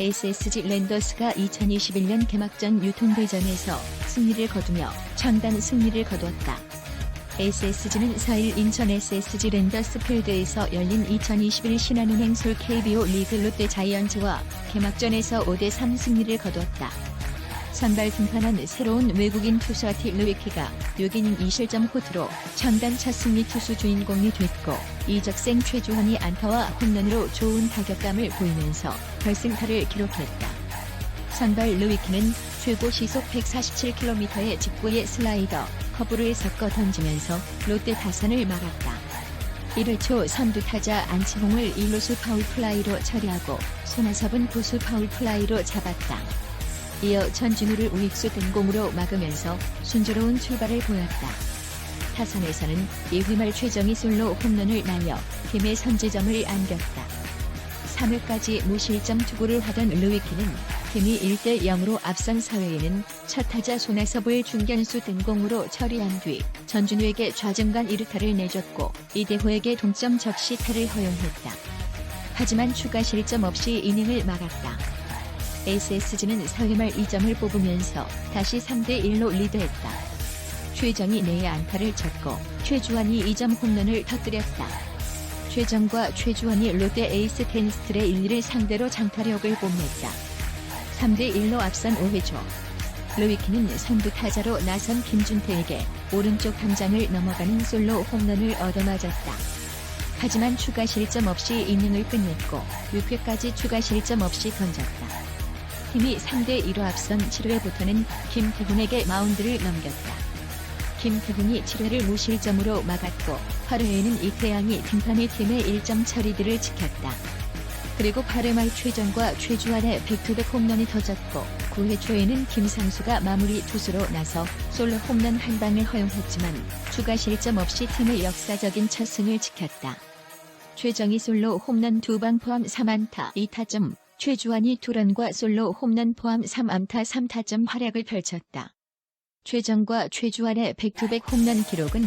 SSG 랜더스가 2021년 개막전 유통대전에서 승리를 거두며 전단 승리를 거두었다. SSG는 4일 인천 SSG 랜더스 필드에서 열린 2021 신한은행 솔 KBO 리그 롯데 자이언츠와 개막전에서 5대3 승리를 거두었다. 선발 등판한 새로운 외국인 투수 아티 루이키가 6이닝 2실점 호투로 전단 첫 승리 투수 주인공이 됐고 이적생 최주환이 안타와 홈런으로 좋은 타격감을 보이면서 결승타를 기록했다. 선발 루이키는 최고 시속 147km의 직구의 슬라이더, 커브를 섞어 던지면서 롯데 타선을 막았다. 1회 초 선두 타자 안치홍을 1루수 파울플라이로 처리하고 손아섭은 부수 파울플라이로 잡았다. 이어 전진우를 우익수 등공으로 막으면서 순조로운 출발을 보였다. 타선에서는 2회 말 최정희 솔로 홈런을 날려 팀의 선제점을 안겼다. 3회까지 무실점 투구를 하던 루이키는 팀이 1대 0으로 앞선 4회에는 첫 타자 손아섭을 중견수 등공으로 처리한 뒤 전준우에게 좌중간 1루타를 내줬고 이대호에게 동점 적시타를 허용했다. 하지만 추가 실점 없이 이닝을 막았다. SSG는 4회 말 2점을 뽑으면서 다시 3대1로 리드했다. 최정이 4의 안타를 쳤고 최주환이 2점 홈런을 터뜨렸다. 최정과 최주환이 롯데 에이스 텐스틀의 1, 2를 상대로 장타력을 뽐냈다. 3대1로 앞선 5회 초. 루이키는 선두 타자로 나선 김준태에게 오른쪽 담장을 넘어가는 솔로 홈런을 얻어맞았다. 하지만 추가 실점 없이 이닝을 끝냈고 6회까지 추가 실점 없이 던졌다. 팀이 3대2로 앞선 7회부터는 김태훈에게 마운드를 넘겼다. 김태훈이 7회를 무실점으로 막았고 8회에는 이태양이 등판의 팀의 1점 처리들을 지켰다. 그리고 8회 말 최정과 최주환의 백투백 홈런이 터졌고 9회 초에는 김상수가 마무리 투수로 나서 솔로 홈런 한 방을 허용했지만 추가 실점 없이 팀의 역사적인 첫 승을 지켰다. 최정이 솔로 홈런 두 방 포함 3안타 2타점, 최주환이 투런과 솔로 홈런 포함 3안타 3타점 활약을 펼쳤다. 최정과 최주환의 백투백 홈런 기록은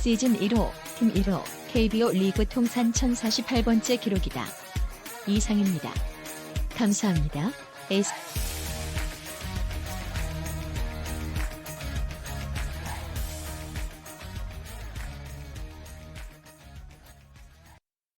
시즌 1호, 팀 1호, KBO 리그 통산 1048번째 기록이다. 이상입니다. 감사합니다. S